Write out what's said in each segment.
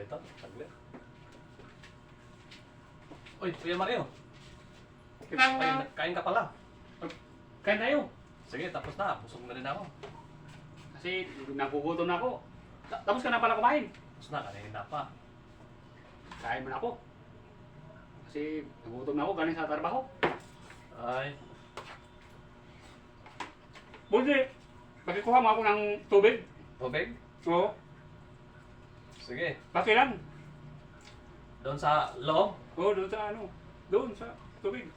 ito. Saglit. Uy, Kuya Mario. Kain, kain ka pala. Kain tayo. Sige, tapos na. Busog na rin ako. Kasi nagugutom na ako. Ta- Tapos ka na pala kumain. Tapos na, kanina pa. Kain mo na ako. Kasi nagugutom na ako galing sa trabaho. Ay, Buti, pakikuha mo ako ng tubig. tubig? Oo. Sige. Paki lang. Doon sa loob, Oo, doon sa ano. Doon sa tubig.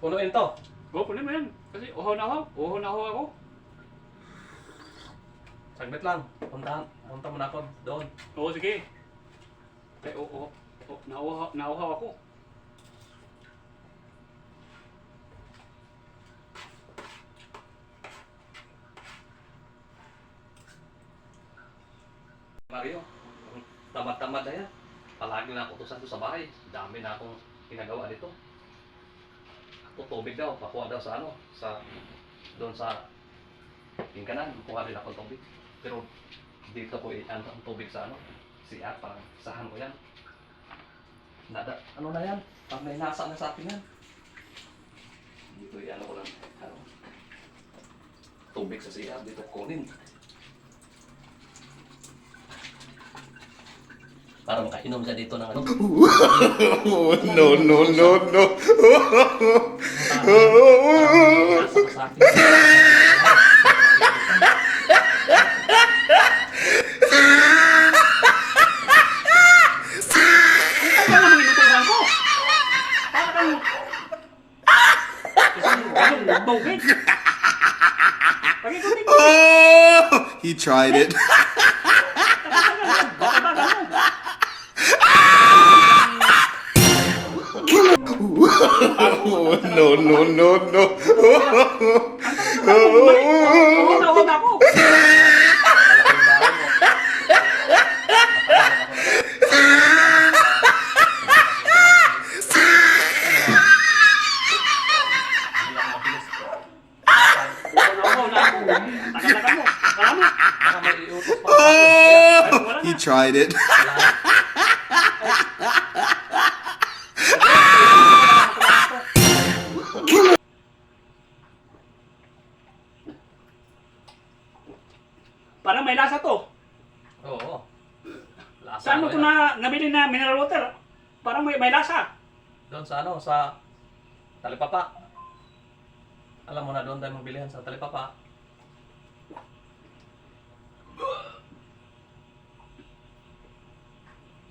punuin to. Oo, kunin mo yan. Kasi uhaw na uhaw. Uhaw na uhaw ako. Saglit lang. Punta, punta mo na ako doon. Oo, sige. Eh, oo, oo. oo, Nauhaw, nauhaw ako. Mario, tamad-tamad na yan. Palagi na ako utusan to sa bahay. Dami na akong ginagawa dito. Ako tubig daw, pakuha daw sa ano, sa doon sa tingkanan, kuha rin ako tubig. Pero dito ko i-ano ang tubig sa ano, siya parang sahan ko yan. Nada, ano na yan? Parang may nasa na sa atin yan. Dito i-ano ko lang, ano, tubig sa siya, dito kunin. Para makainom siya dito ng ano. Oh, no, no, no, no. Nasa sa akin. Ito ka naman inutusan ko. Para kang... Kasi ganun, nagbawin. Pag-ikutin mo. Oh, he tried it. may iutos pa. Oh, he tried it. Parang may lasa to. Oo. Lasa Saan mo ito na nabili na mineral water? Parang may, may lasa. Doon sa ano, sa Talipapa. Alam mo na doon tayo magbilihan sa Talipapa.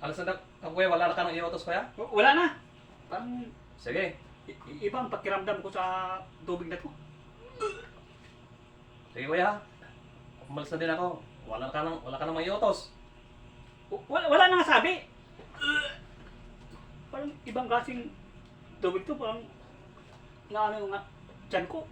Alas na ka kuya, wala na ka ng iutos kuya? W- Wala na. Parang Sige. I- i- iba ang pakiramdam ko sa tubig na to. Sige kuya. Umalis na din ako. Wala ka nang, wala ka nang may iutos. W- Wala, wala na nga sabi. Parang ibang klaseng tubig to. Parang na ano nga, tiyan ko.